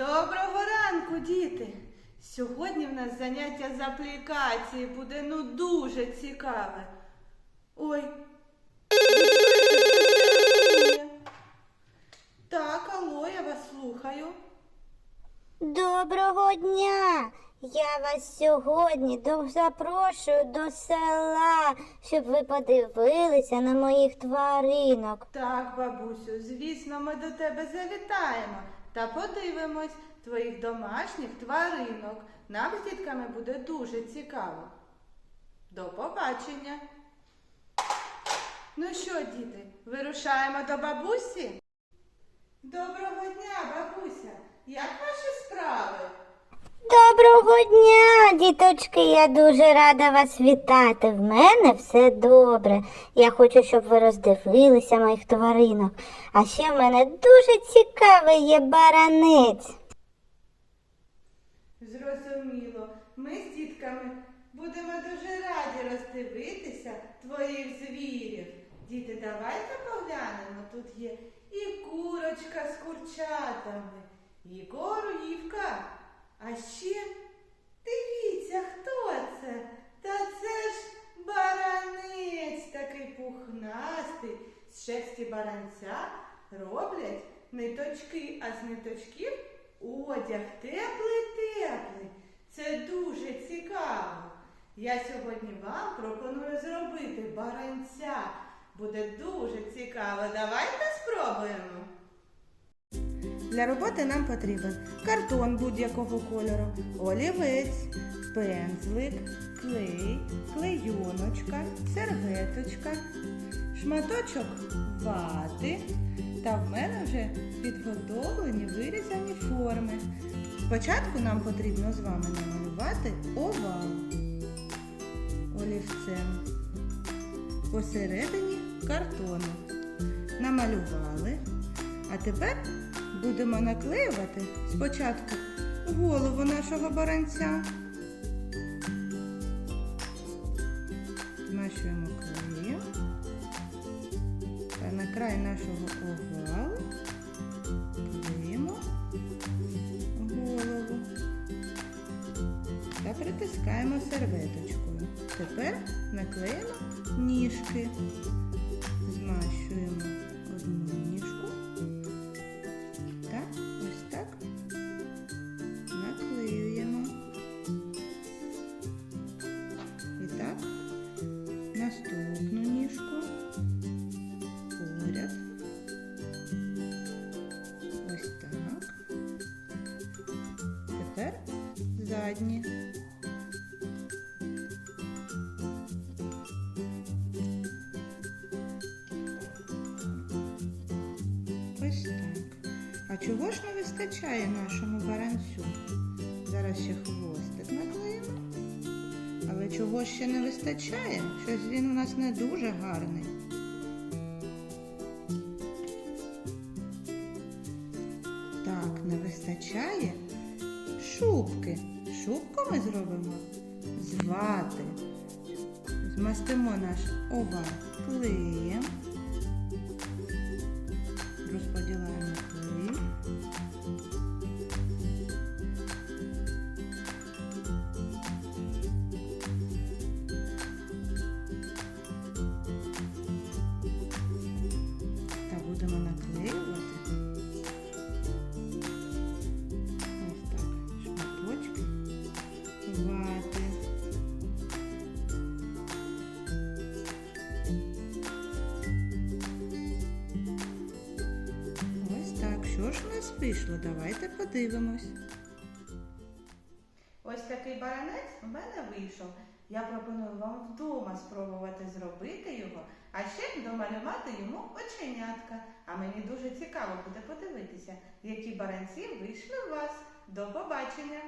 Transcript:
Доброго ранку, діти! Сьогодні в нас заняття з аплікації буде ну дуже цікаве. Ой. Так, алло, я вас слухаю. Доброго дня! Я вас сьогодні запрошую до села, щоб ви подивилися на моїх тваринок. Так, бабусю, звісно, ми до тебе завітаємо та подивимось твоїх домашніх тваринок. Нам з дітками буде дуже цікаво. До побачення. Ну що, діти, вирушаємо до бабусі? Доброго дня, бабуся. Як ваші справи? Доброго дня, діточки! Я дуже рада вас вітати. В мене все добре. Я хочу, щоб ви роздивилися моїх тваринок. А ще в мене дуже цікавий є баранець. Зрозуміло, ми з дітками будемо дуже раді роздивитися твоїх звірів. Діти, давайте поглянемо. Тут є і курочка з курчатами, і корівка. А ще дивіться, хто це? Та це ж баранець такий пухнастий. З шерсті баранця роблять ниточки, а з ниточків одяг теплий-теплий. Це дуже цікаво. Я сьогодні вам пропоную зробити баранця. Буде дуже цікаво. Давайте спробуємо. Для роботи нам потрібен картон будь-якого кольору, олівець, пензлик, клей, клейоночка, серветочка, шматочок вати та в мене вже підготовлені вирізані форми. Спочатку нам потрібно з вами намалювати овал олівцем посередині картону. Намалювали. А тепер будемо наклеювати спочатку голову нашого баранця. Змащуємо клеєм. Та на край нашого овалу клеїмо голову та притискаємо серветочкою. Тепер наклеїмо ніжки. Змащуємо задні. Ось так. А чого ж не вистачає нашому баранцю? Зараз ще хвостик наклеїмо. Але чого ще не вистачає? Щось він у нас не дуже гарний. Шубку ми зробимо звати. Змастимо наш овал клеєм. Розподіляємо Що ж у нас вийшло? Давайте подивимось. Ось такий баранець у мене вийшов. Я пропоную вам вдома спробувати зробити його, а ще домалювати йому оченятка. А мені дуже цікаво буде подивитися, які баранці вийшли у вас. До побачення!